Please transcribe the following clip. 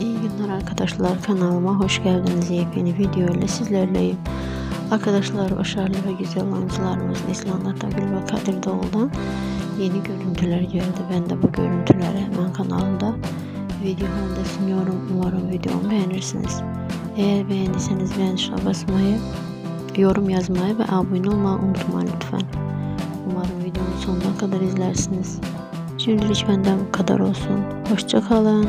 İyi günler arkadaşlar kanalıma hoş geldiniz yepyeni video ile sizlerleyim. Arkadaşlar başarılı ve güzel oyuncularımız Neslihan Atagül ve Kadir Doğulu'dan yeni görüntüler geldi. Ben de bu görüntüleri hemen kanalımda video halinde sunuyorum. Umarım videomu beğenirsiniz. Eğer beğendiyseniz beğen tuşuna basmayı, yorum yazmayı ve abone olmayı unutmayın lütfen. Umarım videomun sonuna kadar izlersiniz. Şimdilik benden bu kadar olsun. Hoşça kalın.